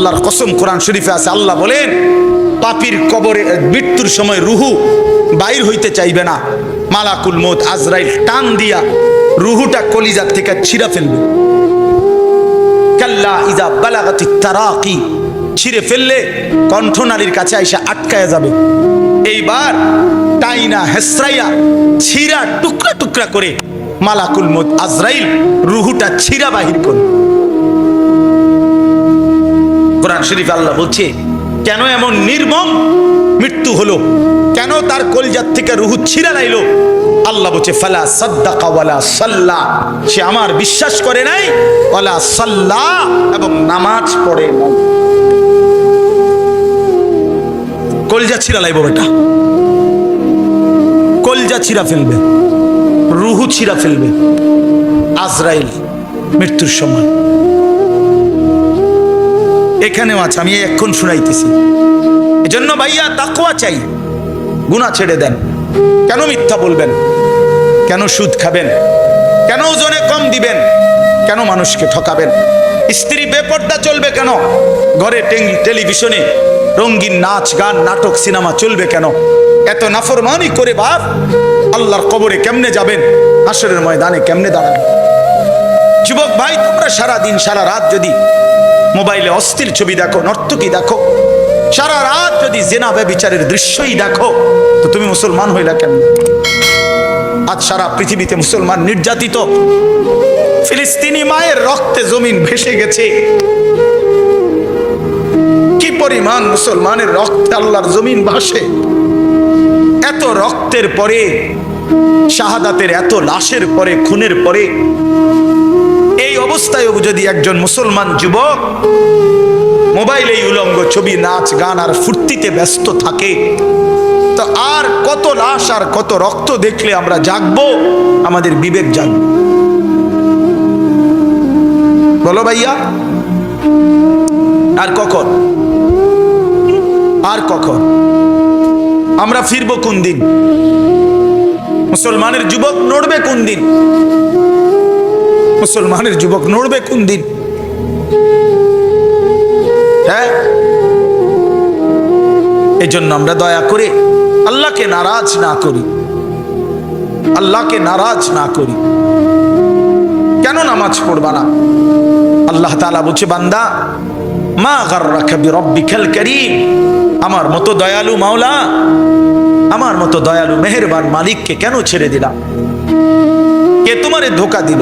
আল্লাহর কসম কোরআন শরীফে আছে, আল্লাহ বলেন, পাপির কবরে মৃত্যুর সময় রুহু বাইর হইতে চাইবে না। মালাকুল মত আজরাইল টান দিয়া রুহুটা কলিজার থেকে ছিঁড়া ফেলবে। কাল্লা ইজা তারাকি, ছিঁড়ে ফেললে কণ্ঠনালীর কাছে আইসা আটকায়া যাবে। এইবার টাইনা হেসরাইয়া ছিঁড়া টুকরা টুকরা করে মালাকুল মত আজরাইল রুহুটা ছিঁড়া বাহির করে কোরআন শরীফ আল্লাহ বলছে, কেন এমন নির্মম মৃত্যু হলো? কেন তার কলজার থেকে রুহু ছিঁড়া লাইলো আল্লাহ বলছে, ফালা সাদ্দাকা ওয়ালা সাল্লা। সে আমার বিশ্বাস করে নাই, ওয়ালা সাল্লা এবং নামাজ পড়ে কলজা ছিঁড়া লাইব বেটা। কলজা ছিঁড়া ফেলবে। রুহু ছিঁড়া ফেলবে। আজরাইল মৃত্যুর সময়। এখানেও আছে, আমি এক্ষণ শুনাইতেছি। এজন্য ভাইয়া তাকওয়া চাই গুণা ছেড়ে দেন। কেন মিথ্যা বলবেন? কেন সুদ খাবেন? কেন ওজনে কম দিবেন? কেন মানুষকে ঠকাবেন? স্ত্রী বেপর্দা চলবে কেন? ঘরে টেলিভিশনে রঙ্গিন নাচ, গান, নাটক, সিনেমা চলবে কেন? এত নাফরমানি করে বাপ, আল্লাহর কবরে কেমনে যাবেন? আসরের ময়দানে কেমনে দাঁড়াবেন? যুবক ভাই, তোমরা সারা দিন সারা রাত যদি মোবাইলে অস্থির ছবি দেখো, নর্তকী দেখো সারা রাত যদি জেনা ব্যবিচারের দৃশ্যই দেখো, তো তুমি মুসলমান হইলা কেন? আজ সারা পৃথিবীতে মুসলমান নির্যাতিত। ফিলিস্তিনি মায়ের রক্তে জমিন ভেসে গেছে। কি পরিমাণ মুসলমানের রক্তে আল্লাহর জমিন ভাসে? এত রক্তের পরে, শাহাদাতের এত লাশের পরে, খুনের পরে এই অবস্থায় যদি একজন মুসলমান যুবক মোবাইলে উলঙ্গ ছবি, নাচ, গান আর ফুর্তিতে ব্যস্ত থাকে, তো আর কত লাশ আর কত রক্ত দেখলে আমরা জাগব? আমাদের বিবেক জাগব। বলো ভাইয়া, আর কখন? আর কখন? আমরা ফিরবো কোন দিন? মুসলমানের যুবক নড়বে কোন দিন? মুসলমানের যুবক নড়বে কোন দিন? হ্যাঁ? এই জন্য আমরা দয়া করে আল্লাহকে নারাজ না করি। আল্লাহকে নারাজ না করি। কেন নামাজ পড়বা না? আল্লাহ তালা বলছে, বান্দা, মা গাররাকা বিরাব্বিকাল কারীম। আমার মতো দয়ালু মাওলা, আমার মতো দয়ালু মেহেরবান মালিককে কেন ছেড়ে দিলাম কে তোমারে ধোকা দিল?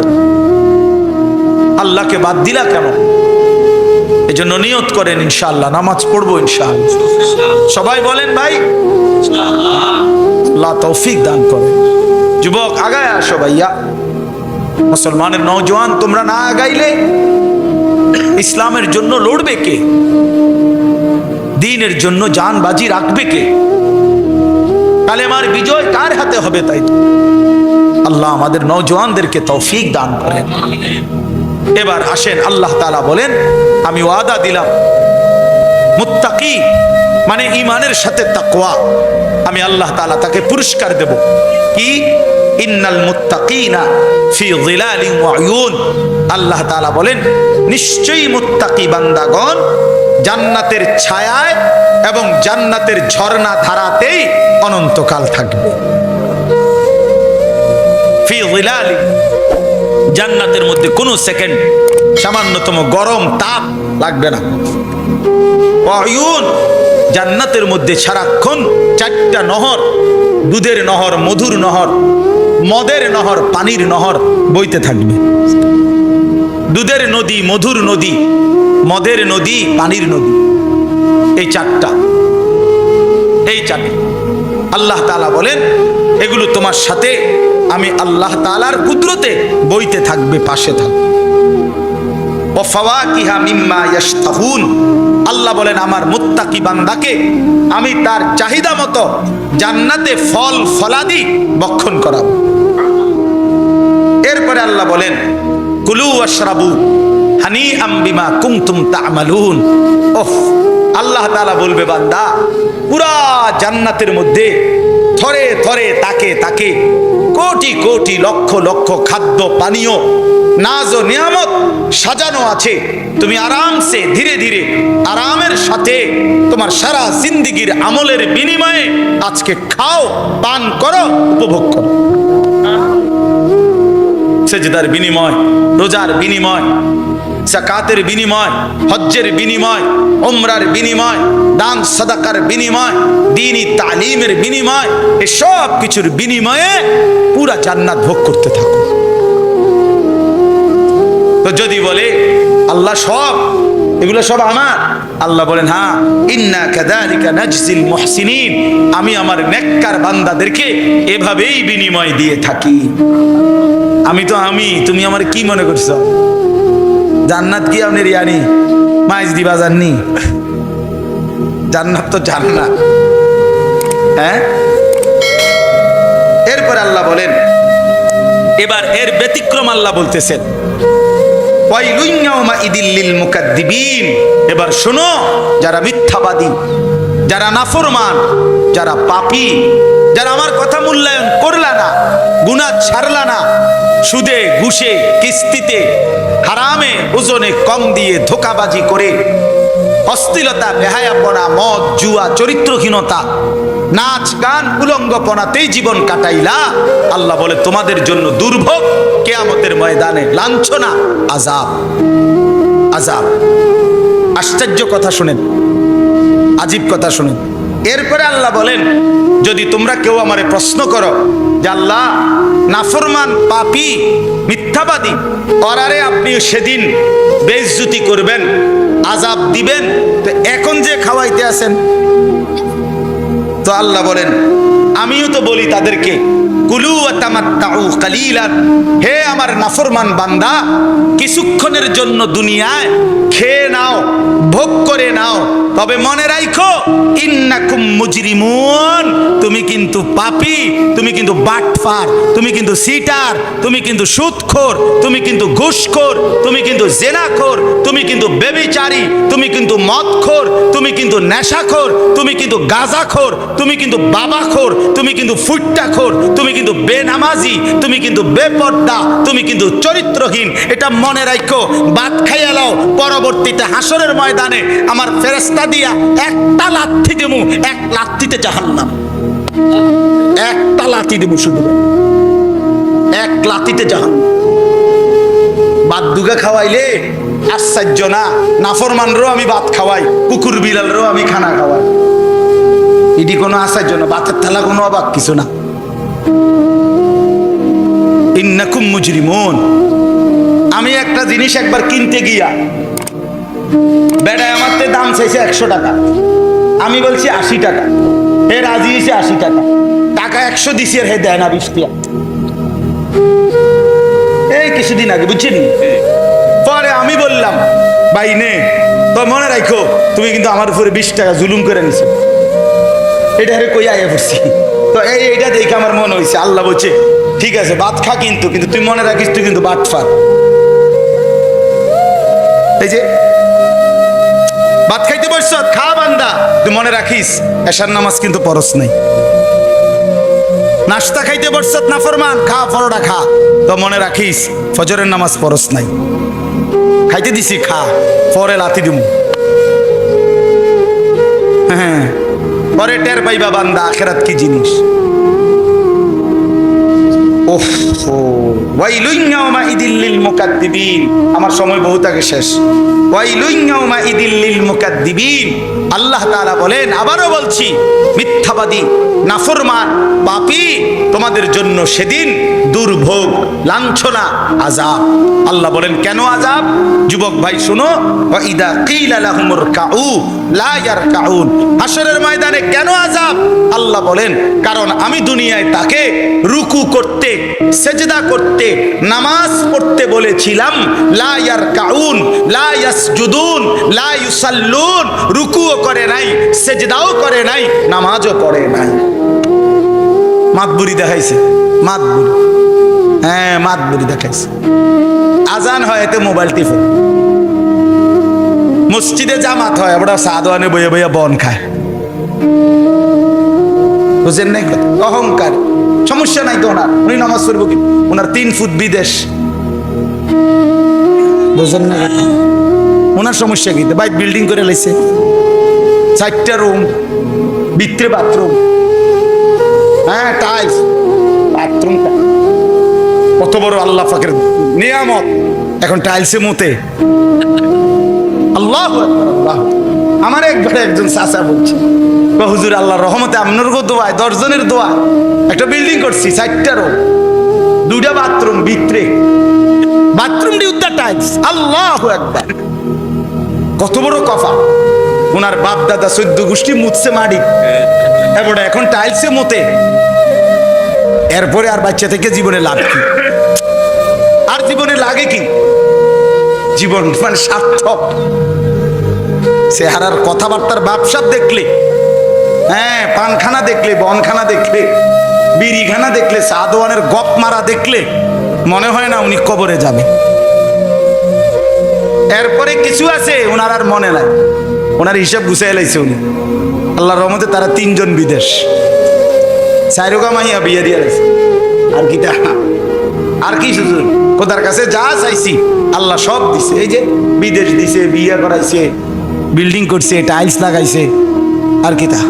আল্লাহকে বাদ দিলা কেন? এই জন্য নিয়ত করেন ইনশাল্লাহ নামাজ পড়ব ইনশাআল্লাহ। সবাই বলেন ভাই তৌফিক দান করে। যুবক, আগায় আসো ভাইয়া। মুসলমানের নওজোয়ান, তোমরা না আগাইলে ইসলামের জন্য লড়বে কে? দিনের জন্য জান বাজি রাখবে কে? কালেমার বিজয় কার হাতে হবে তাই আল্লাহ আমাদের নওজোয়ানদেরকে তৌফিক দান করেন। এবার আসেন, আল্লাহ তালা বলেন, আমি ওয়াদা দিলাম। মুত্তাকি মানে ইমানের সাথে তাকওয়া। আমি আল্লাহ তাআলা তাকে পুরস্কার দেব। কি? ইন্নাল মুত্তাকিনা ফি যিলালিন ওয়া উয়ুন। আল্লাহ তাআলা বলেন, নিশ্চয়ই মুত্তাকি বান্দাগণ জান্নাতের ছায়ায় এবং জান্নাতের ঝর্ণা ধারাতেই অনন্তকাল থাকবে। ফি যিলালিন জান্নাতের মধ্যে কোনো সেকেন্ড সামান্যতম গরম তাপ লাগবে না। অয়ুন জান্নাতের মধ্যে সারাক্ষণ চারটা নহর, দুধের নহর, মধুর নহর, মদের নহর, পানির নহর বইতে থাকবে। দুধের নদী, মধুর নদী, মদের নদী, পানির নদী, এই চারটা এই চারটা। আল্লাহ তালা বলেন, এগুলো তোমার সাথে আমি আল্লাহ তালার কুদরতে বইতে থাকবে, পাশে থাকবে। আল্লাহ বলেন, আমার মুত্তাকি বান্দাকে আমি তার চাহিদা মতো জান্নাতে ফল ফলাদি বক্ষণ করাবো। এরপরে আল্লাহ বলেন, কুলু ওয়াশরাবু হানি আম বিমা কুনতুম তা'মালুন। ওহ আল্লাহ তাআলা বলবে, বান্দা, পুরা জান্নাতের মধ্যে থরে থরে তাকে তাকে কোটি কোটি লক্ষ লক্ষ খাদ্য পানীয়, নাজ ও নিয়ামত সাজানো আছে। তুমি আরামসে, ধীরে ধীরে, আরামের সাথে তোমার সারা জিন্দিগির আমলের বিনিময়ে আজকে খাও, পান করো, উপভোগ করো। সেজদার বিনিময়, রোজার বিনিময় জাকাতের বিনিময়, হজ্জের বিনিময় ওমরার বিনিময়, দান সদাকার বিনিময় দিনই তালিমের বিনিময়, এসব কিছুর বিনিময়ে পুরা জান্নাত ভোগ করতে থাকো তো যদি বলে, আল্লাহ সব, এগুলো সব আমার, আল্লাহ বলেন হ্যাঁ ইন্না কাযালিকা নাজজিল মুহসিনিন, আমি আমার নেককার বান্দাদেরকে এভাবেই বিনিময় দিয়ে থাকি। আমি তো আমি, তুমি আমার কি মনে করছ? জান্নাত কি আপনি রিয়ানি? মাইজ দিবা জাননি? জান্নাত তো জান্নাত। হ্যাঁ? এরপর আল্লাহ বলেন, এবার এর ব্যতিক্রম আল্লাহ বলতেছেন এবার শোনো, যারা মিথ্যাবাদী, যারা নাফরমান, যারা পাপী, যারা আমার কথা মূল্যায়ন করলা না, গুনাহ ছাড়লা না সুদে, ঘুষে, কিস্তিতে, হারামে ওজনে কম দিয়ে ধোকাবাজি করে অস্থিলতা বেহায়াপনা, মদ, জুয়া, চরিত্রহীনতা, নাচ, গান, উলঙ্গপনাতেই জীবন কাটাইলা। আল্লাহ বলে, তোমাদের জন্য দুর্ভোগ, কেয়ামতের ময়দানে লাঞ্ছনা আজাব আজাব আশ্চর্য কথা শুনেন, আজীব কথা শুনেন। এরপরে আল্লাহ বলেন, যদি তোমরা কেউ আমারে প্রশ্ন করো যে আল্লাহ, নাফরমান, পাপি, মিথ্যাবাদী, অরারে আপনি সেদিন বেজ্জুতি করবেন আজাব দিবেন, তো এখন যে খাওয়াইতে আছেন? তো আল্লাহ বলেন, আমিও তো বলি তাদেরকে কুলু তামাত্তাউ কালিলান হে আমার নাফরমান বান্দা কিছুক্ষণের জন্য দুনিয়ায় খেয়ে নাও ভোগ করে নাও তবে মনে রাখো ইন্নাকুম মুজরিমুন তুমি কিন্তু পাপী তুমি কিন্তু বাটফার তুমি কিন্তু সিটার তুমি কিন্তু তুমি কিন্তু ঘুষখোর তুমি কিন্তু তুমি কিন্তু বেবিচারী তুমি কিন্তু মদখোর তুমি কিন্তু নেশাখোর তুমি কিন্তু গাঁজাখোর তুমি কিন্তু বাবাখোর তুমি কিন্তু ফুট্টাখোর তুমি কিন্তু বেনামাজি, তুমি কিন্তু বেপর্দা, তুমি কিন্তু চরিত্রহীন। এটা মনে রাখো বাদ খাইয়া লাও, পরবর্তীতে হাসরের ময়দানে আমার ফেরেস্তা দিয়া একটা লাথি দেবো এক লাথিতে জাহান্নাম। একটা লাথি দেবো শুধু। এক লাথিতে জাহান্নাম। বাদ দুগা খাওয়াইলে আশ্চর্য না, নাফরমানরও আমি ভাত খাওয়াই, কুকুর বিড়ালরও আমি খানা খাওয়াই। এটি কোনো আশ্চর্য না বাতের থালা কোনো অবাক কিছু না। ইন্নাকুম মুজরিমুন। আমি একটা জিনিস একবার কিনতে গিয়া, বেড়ায় আমার দাম চাইছে একশো টাকা। আমি বলছি আশি টাকা। হে রাজি হয়েছে আশি টাকা। টাকা একশো দিছি আর হে দেয় না বিশ এই কিছুদিন আগে, বুঝছেন? পরে আমি বললাম, ভাই নে, তো মনে রাখো তুমি কিন্তু আমার উপরে বিশ টাকা জুলুম করে নিছো। এটা হেরে কই পড়ছি? তো এই এইটা দেখে আমার মনে হয়েছে আল্লাহ বলছে, ঠিক আছে, ভাত খা কিন্তু কিন্তু তুই মনে রাখিস, তুই কিন্তু বাট ফার এই যে, ভাত খাইতে বসছ? খা বান্দা। তুই মনে রাখিস, এশার নামাজ কিন্তু পরশ নাই। নাস্তা খাইতে বসছ না ফরমান? খা, পরোটা খা। তো মনে রাখিস, ফজরের নামাজ পরশ নাই। খাইতে দিছি, খা, পরে লাথি দিমু। হ্যাঁ। পরে টের পাইবা বান্দা, আখেরাত কি জিনিস? আমার সময় বহুত আগে শেষ। আল্লাহ তাআলা বলেন, আবারও বলছি, মিথ্যাবাদী, নাফরমান, পাপী, তোমাদের জন্য সেদিন দুর্ভোগ, লাঞ্ছনা, আযাব। আল্লাহ বলেন, কেন আযাব? যুবক ভাই, শুনো ওয়াইদা কিলা লাহুমুর কাউ লা ইয়ারকাউন। হাসরের ময়দানে কেন আযাব? আল্লাহ বলেন, কারণ আমি দুনিয়ায় তাকে রুকু করতে, সেজদা করতে, নামাজ পড়তে বলেছিলাম। লা ইয়ারকাউন, লা ইয়াসজুদুন, লা ইউসাল্লুন, রুকুও করে নাই, সেজদাও করে নাই, নামাজও পড়ে নাই। মাতবুরি দেখাইছে মাতবুরি হ্যাঁ মাতবুরি দেখাইছে। আজান হয় এতে মোবাইল টিপে। মসজিদে জামাত হয় আমরা সাদওয়ানে বইয়ে বইয়ে বন খায়। বুঝেন নাই অহংকার। সমস্যা নাই তো ওনার। উনি নামাজ পড়ব কি? ওনার তিন ফুট বিদেশ। বুঝলেন না ওনার সমস্যা কি? বাইক বিল্ডিং করে লাইছে চারটা রুম বিত্রে বাথরুম। হ্যাঁ টাইলস বাথরুমটা। কত বড় আল্লাহ ফাকের নিয়ামত। এখন টাইলসে মতে। আল্লাহ আমার একবারে একজন চাচা বলছে হুজুর আল্লাহ রহমতে আপনার দোয়ায়, দশজনের দোয়া একটা বিল্ডিং করছি, চারটা রুম দুইটা বাথরুম ভিতরে। বাথরুম ডি উদ্দা টাইলস, আল্লাহ একবার কত বড় কফা। ওনার বাপ দাদা চোদ্দ গোষ্ঠী মুছছে মাটি এবারে এখন টাইলসে মতে। এরপরে আর বাচ্চা থেকে জীবনে লাভ কি? আর জীবনে লাগে কি? জীবন মানে সার্থক। চেহারার কথাবার্তার ব্যবসা দেখলে হ্যাঁ পানখানা দেখলে, বনখানা দেখলে, বিড়িখানা দেখলে সাদওয়ানের গপ মারা দেখলে, মনে হয় না উনি কবরে যাবে। এরপরে কিছু আছে ওনার আর মনে নাই। ওনার হিসাব গুছাই লাইছে উনি। আল্লাহর রহমতে তারা তিনজন বিদেশ। চাইরোগা মাইয়া বিয়ে দিয়ে লাইছে। আর কি আর কি কোথার কাছে যা চাইছি, আল্লাহ সব দিছে। এই যে বিদেশ দিছে, বিয়ে করাইছে বিল্ডিং করছে, টাইলস লাগাইছে। আর কি তা।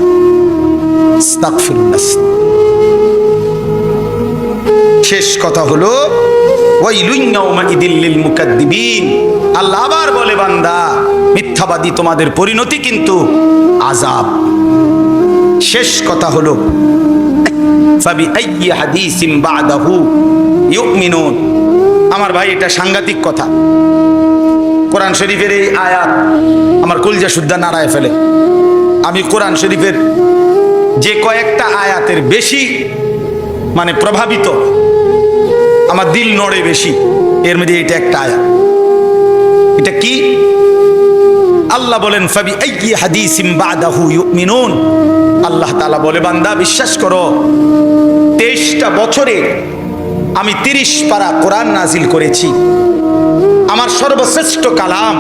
শেষ কথা হলো আল্লাহ আবার বলে, বান্দা, মিথ্যাবাদী তোমাদের পরিণতি কিন্তু আজাব শেষ কথা হলো আমার ভাই, এটা সাংঘাতিক কথা। কোরআন শরীফের এই আয়াত আমার কলজা শুদ্ধা নাড়ায় ফেলে। আমি কোরআন শরীফের যে কয়েকটা আয়াতের বেশি মানে প্রভাবিত, আমার দিল নড়ে বেশি, এর মধ্যে এটা একটা আয়াত। এটা কি? আল্লাহ বলেন ফাবি এই আইয়ি হাদিসিম বাদাহু ইউমিনুন। আল্লাহ তাআলা বলে, বান্দা, বিশ্বাস করো, তেইশটা বছরে আমি তিরিশ পারা কোরআন নাজিল করেছি। আমার সর্বশ্রেষ্ঠ কালাম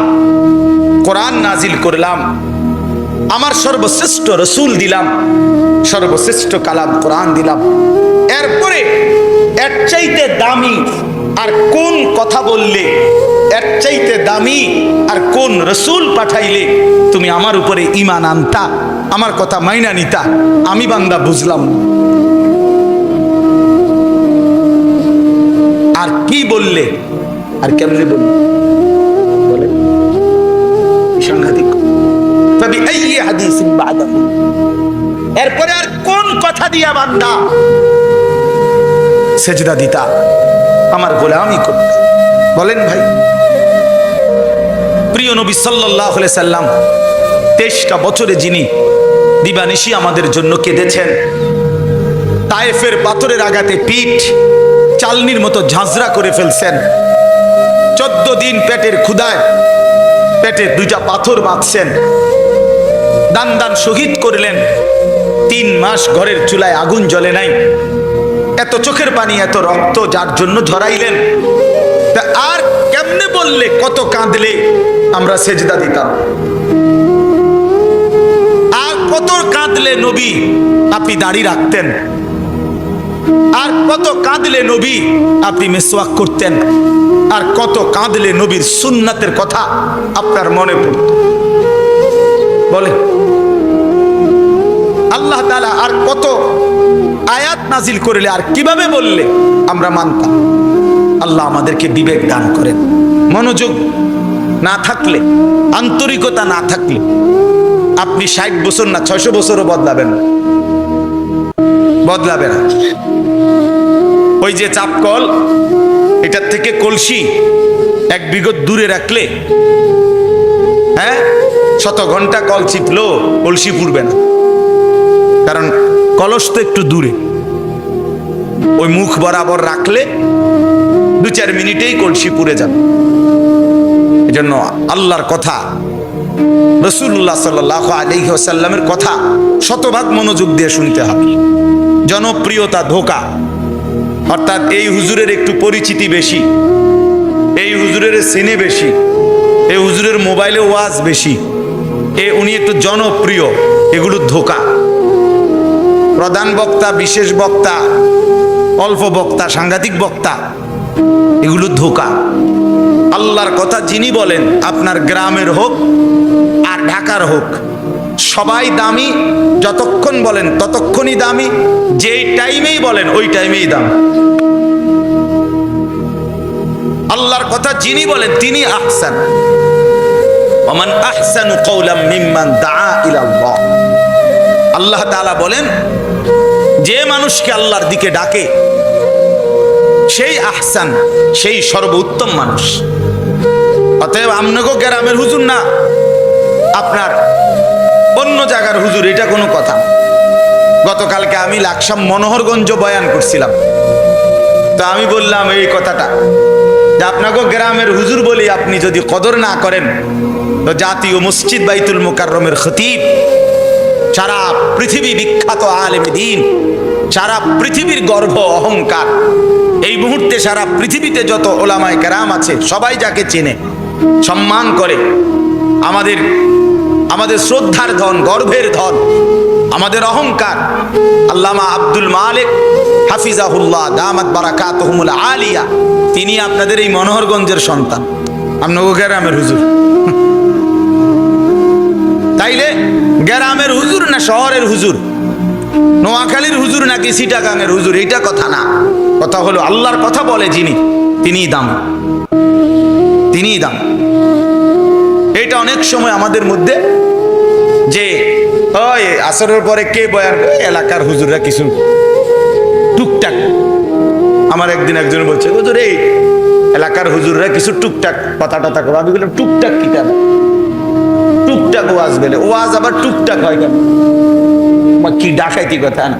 কোরআন নাজিল করলাম, আমার সর্বশ্রেষ্ঠ রসুল দিলাম, সর্বশ্রেষ্ঠ কালাম কোরআন দিলাম। এরপরে এর চাইতে দামি আর কোন কথা বললে, এর চাইতে দামি আর কোন রসুল পাঠাইলে তুমি আমার উপরে ইমান আনতা, আমার কথা মাইনা নিতা, আমি বান্দা বুঝলাম আর কি বললে? আর কেমনে বললে? সাংঘাতিক। এরপরে আর কোন কথা দিয়া বান্দা সেজদা দিতা? আমার গোলামি করত বলেন ভাই, প্রিয় নবী সাল্লাহ সাল্লাম, তেইশটা বছরে যিনি দিবানিশি আমাদের জন্য কেঁদেছেন, তায়েফের পাথরের আঘাতে পিঠ চালনির মতো ঝাঁঝরা করে ফেলছেন, চোদ্দ দিন পেটের ক্ষুদায় পেটে দুইটা পাথর বাঁধছেন। দান দান শহীদ করলেন। তিন মাস ঘরের চুলায় আগুন জ্বলে নাই। এত চোখের পানি, এত রক্ত যার জন্য ঝরাইলেন তা আর কেমনে বললে কত কাঁদলে, আমরা সেজদা দিতাম। আর কত কাঁদলে নবী, আপনি দাড়ি রাখতেন। আর কত কাঁদলে নবী, আপনি মেসওয়াক করতেন। আর কত কাঁদলে নবীর সুন্নাতের কথা আপনার মনে পড়ত? বলে আল্লাহ তাআলা আর কত আয়াত নাজিল করলে আর কীভাবে বললে আমরা মানতাম? আল্লাহ আমাদেরকে বিবেক দান করেন। মনোযোগ না থাকলে, আন্তরিকতা না থাকলে আপনি ষাট বছর না ছয়শো বছরও বদলাবেন। বদলাবে না। ওই যে চাপকল এটার থেকে কলসি এক বিগত দূরে রাখলে হ্যাঁ? শত ঘণ্টা কল চিপলো কলসি পুড়বে না। কারণ কলস তো একটু দূরে। ওই মুখ বরাবর রাখলে দু চার মিনিটেই কলসি পুড়ে যাবে। এজন্য আল্লাহর কথা রসুল্লাহ সাল্লাহ আলহিহাসাল্লামের কথা শতভাগ মনোযোগ দিয়ে শুনতে হবে। জনপ্রিয়তা ধোকা। অর্থাৎ এই হুজুরের একটু পরিচিতি বেশি, এই হুজুরের সিনে বেশি, এই হুজুরের মোবাইলে ওয়াজ বেশি, এ উনি একটু জনপ্রিয়, এগুলো ধোকা। প্রধান বক্তা, বিশেষ বক্তা, অল্প বক্তা, সাংঘাতিক বক্তা, এগুলো ধোকা। আল্লাহর কথা যিনি বলেন, আপনার গ্রামের হোক আর ঢাকার হোক সবাই দামি, যতক্ষণ বলেন ততক্ষণই দামি, যেই টাইমেই বলেন ওই টাইমেই দাম। আল্লাহর কথা যিনি বলেন, তিনি আহসান। ওমান আহসানু কওলাম মিম্মান দাআ ইলাল্লাহ। আল্লাহ তাআলা বলেন, যে মানুষকে আল্লাহর দিকে ডাকে, সেই আহসান, সেই সর্বোত্তম মানুষ। অতএব আমনগো গ্রামের হুজুর না, আপনার অন্য জায়গার হুজুর, এটা কোনো কথা। গতকালকে আমি লাকসাম মনোহরগঞ্জ বয়ান করছিলাম। তো আমি বললাম এই কথাটা, যে আপনাকে গ্রামের হুজুর বলি আপনি যদি কদর না করেন, তো জাতীয় মসজিদ বাইতুল মোকাররমের খতিব, সারা পৃথিবী বিখ্যাত আলেমে দিন, সারা পৃথিবীর গর্ব অহংকার, এই মুহূর্তে সারা পৃথিবীতে যত ওলামায় কেরাম আছে, সবাই যাকে চেনে, সম্মান করে, আমাদের আমাদের শ্রদ্ধার ধন, গর্ভের ধন, আমাদের অহংকার। আল্লামা আব্দুল মালিক হাফিজাহুল্লাহ দামাত বারাকাতহুমুল আলিয়া, তিনি আপনাদের এই মনোহরগঞ্জের সন্তান। আপনাকে গ্রামের হুজুর। তাইলে গ্রামের হুজুর না শহরের হুজুর? নোয়াখালীর হুজুর নাকি সিটাগাংয়ের হুজুর? এইটা কথা না। কথা হলো আল্লাহর কথা বলে যিনি, তিনিই দাম। তিনিই দাম। এটা অনেক সময় আমাদের মধ্যে ওই আসরের পরে কে বয়ান করে? এলাকার হুজুররা কিছু টুকটাক। আমার একদিন একজন বলছে, হুজুর, এই এলাকার হুজুররা কিছু টুকটাক কথা টথা করে আমি বললাম, টুকটাক কি কেন? টুকটাক ওয়াজ বেলে ওয়াজ আবার টুকটাক হয় কেন? কি ডাকাইতি কথা না?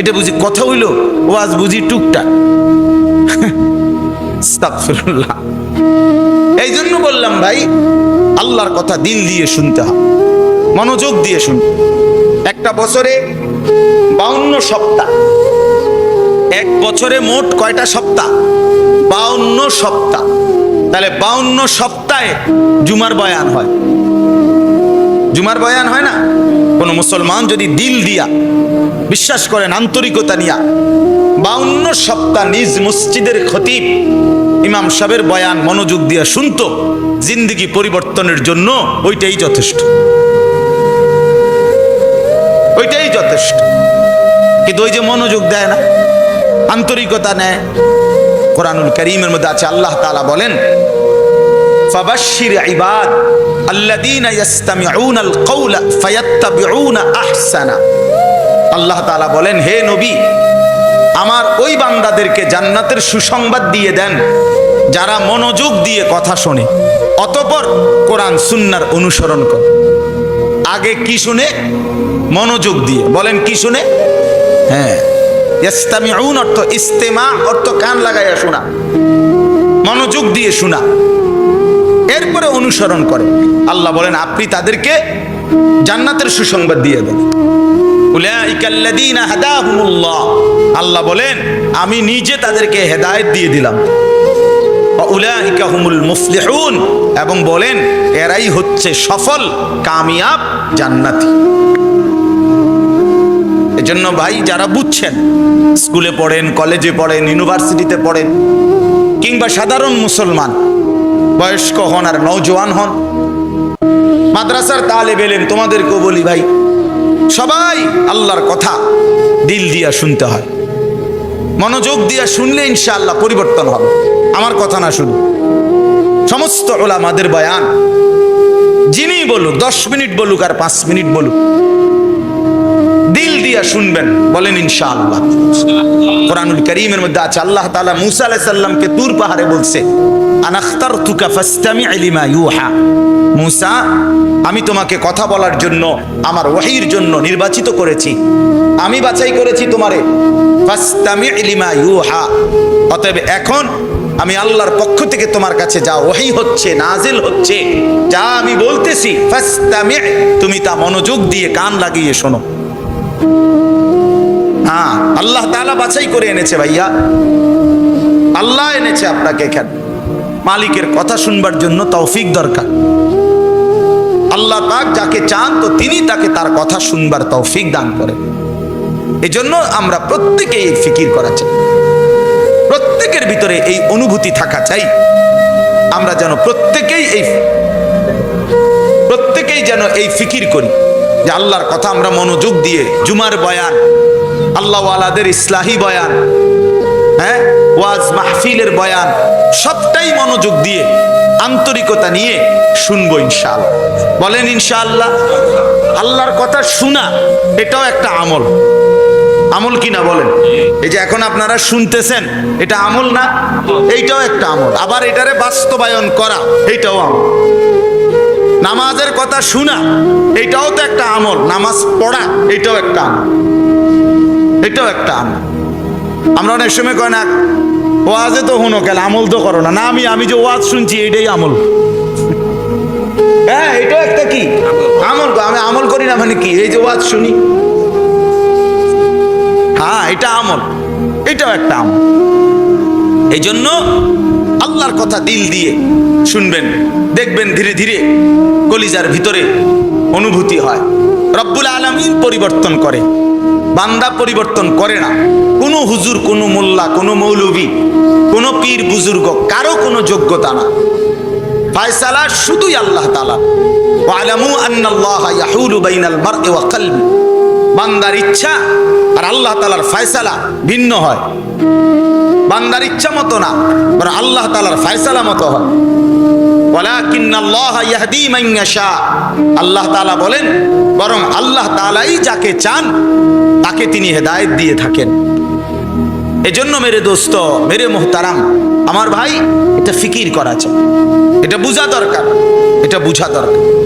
এটা বুঝি কথা হইল? ওয়াজ বুঝি টুকটাক। এই জন্য বললাম, ভাই আল্লাহর কথা দিল দিয়ে শুনতে হবে, মনোযোগ দিয়ে শুনতে একটা বছরে বাউন্ন সপ্তাহ, এক বছরে মোট কয়টা সপ্তাহ? বাউন্ন সপ্তাহ। তাহলে বাউন্ন সপ্তাহে জুমার বয়ান হয়। জুমার বয়ান হয় না? কোন মুসলমান যদি দিল দিয়া, বিশ্বাস করেন, আন্তরিকতা নিয়া বাউন্ন সপ্তাহ নিজ মসজিদের খতিব ইমাম সাহেবের বয়ান মনোযোগ দিয়ে শুনতো। জিন্দিগি পরিবর্তনের জন্য ওইটাই যথেষ্ট। ওইটাই যথেষ্ট। কিন্তু ওই যে মনোযোগ দেয় না, আন্তরিকতা নেয়। কোরআনুল করিমের মধ্যে আছে, আল্লাহ তাআলা বলেন কওলা ফায়াত্তাবিউনা আহসানা। আল্লাহ তাআলা বলেন, হে নবী আমার ওই বান্দাদেরকে জান্নাতের সুসংবাদ দিয়ে দেন, যারা মনোযোগ দিয়ে কথা শোনে, অতপর কোরআন সুন্নার অনুসরণ করে। আগে কি শুনে? মনোযোগ দিয়ে। বলেন, কি শুনে? হ্যাঁ। ইস্তামিউন অর্থ ইস্তেমা, অর্থ কান লাগাইয়া শোনা। মনোযোগ দিয়ে শোনা। এরপরে অনুসরণ করে। আল্লাহ বলেন, আপনি তাদেরকে জান্নাতের সুসংবাদ দিয়ে দেন। উলাইকাল্লাযীনা হাদাহুমুল্লাহ। আল্লাহ বলেন, আমি নিজে তাদেরকে হেদায়েত দিয়ে দিলাম। এবং বলেন, এরাই হচ্ছে সফল, কামিয়াব, জান্নাতি। এজন্য ভাই, যারা বুঝছেন, স্কুলে পড়েন, কলেজে পড়েন, ইউনিভার্সিটিতে পড়েন, কিংবা সাধারণ মুসলমান, বয়স্ক হন আর নৌজওয়ান হন, মাদ্রাসার তালে বেলেন তোমাদেরকেও বলি ভাই, সবাই আল্লাহর কথা দিল দিয়া শুনতে হয়। মনোযোগ দিয়া শুনলে ইনশাআল্লাহ পরিবর্তন হবে। আমার কথা না শুধু সমস্ত ওলামাদের বয়ান। যিনি বলুক, দশ মিনিট বলুক আর পাঁচ মিনিট বলুক, দিল দিয়া শুনবেন, বলেন ইনশাআল্লাহ। কোরআনুল করিমের মধ্যে আছে, আল্লাহ তাআলা মুসা আলাইহিস সালামকে তুর পাহাড়ে বলছে, আনাখতারতুকা ফাসতামি লিমা ইউহা। মুসা, আমি তোমাকে কথা বলার জন্য, আমার ওয়াহির জন্য নির্বাচিত করেছি। আমি বাছাই করেছি তোমারে। অতএব এখন আমি আল্লাহর পক্ষ থেকে তোমার কাছে যা ওহি হচ্ছে, নাজিল হচ্ছে, যা আমি বলতেছি তুমি তা মনোযোগ দিয়ে কান লাগিয়ে শোনো। হ্যাঁ আল্লাহ তালা বাছাই করে এনেছে ভাইয়া। আল্লাহ এনেছে আপনাকে এখানে। মালিকের কথা শুনবার জন্য তৌফিক দরকার। আল্লাহ পাক যাকে চান তো তিনি তাকে তার কথা শুনবার তৌফিক দান করেন। এজন্য আমরা প্রত্যেকেই ফিকির করা চাই। প্রত্যেকের ভিতরে এই অনুভূতি থাকা চাই। আমরা যেন প্রত্যেকেই এই প্রত্যেকেই যেন এই ফিকির করি। যে আল্লাহর কথা আমরা মনোযোগ দিয়ে, জুমার বয়ান, আল্লাহওয়ালাদের ইসলাহি বয়ান হ্যাঁ? ওয়াজ মাহফিলের বয়ান, সবটাই মনোযোগ দিয়ে, আন্তরিকতা নিয়ে শুনব ইনশাআল্লাহ। বলেন ইনশাআল্লাহ, আল্লাহর কথা শোনা, এটাও একটা আমল। আমল কি না বলেন? এই যে এখন আপনারা শুনতেছেন, এটা আমল না? এইটাও একটা আমল। আবার এটারে বাস্তবায়ন করা, এইটাও আমল। নামাজের কথা শোনা এটাও তো একটা আমল। নামাজ পড়া এটাও একটা আমল। এটাও একটা আমল। আমরা অনেক সময় কয় না, ওয়াজে তো হুনো কেন, আমল তো করো না। না, আমি আমি যে ওয়াজ শুনছি এটাই আমল। হ্যাঁ এটাও একটা কি? আমল আমি আমল করি না মানে কি? এই যে ওয়াজ শুনি। হ্যাঁ এটা আমল। এটাও একটা আমল। এই জন্য আল্লাহর কথা দিল দিয়ে শুনবেন, দেখবেন ধীরে ধীরে কলিজার ভিতরে অনুভূতি হয়। রব্বুল আলমিন পরিবর্তন করে। বান্দা পরিবর্তন করে না। কোনো হুজুর, কোনো মোল্লা, কোনো মৌলবী, কোনো পীর বুজুর্গ, কারও কোনো যোগ্যতা না। ফায়সালা শুধুই আল্লাহ তালা ওয়ালামু আন্নাল্লাহ ইয়াহুলু বাইনাল মারই ওয়া বান্দার ইচ্ছা আর আল্লাহ তালার ফায়সালা ভিন্ন হয়। বান্দার ইচ্ছা মতো না, বরং আল্লাহ তালার ফায়সালা মতো হয়। ওয়ালাকিন্নাল্লাহ ইয়াহদি মান ইয়াশা। আল্লাহ তাআলা বলেন বরং আল্লাহ তালাই যাকে চান, তাকে তিনি হেদায়ত দিয়ে থাকেন। এজন্য মেরে দোস্ত, মেরে মোহতারাম, আমার ভাই, এটা ফিকির করা চাই। এটা বোঝা দরকার, এটা বোঝা দরকার।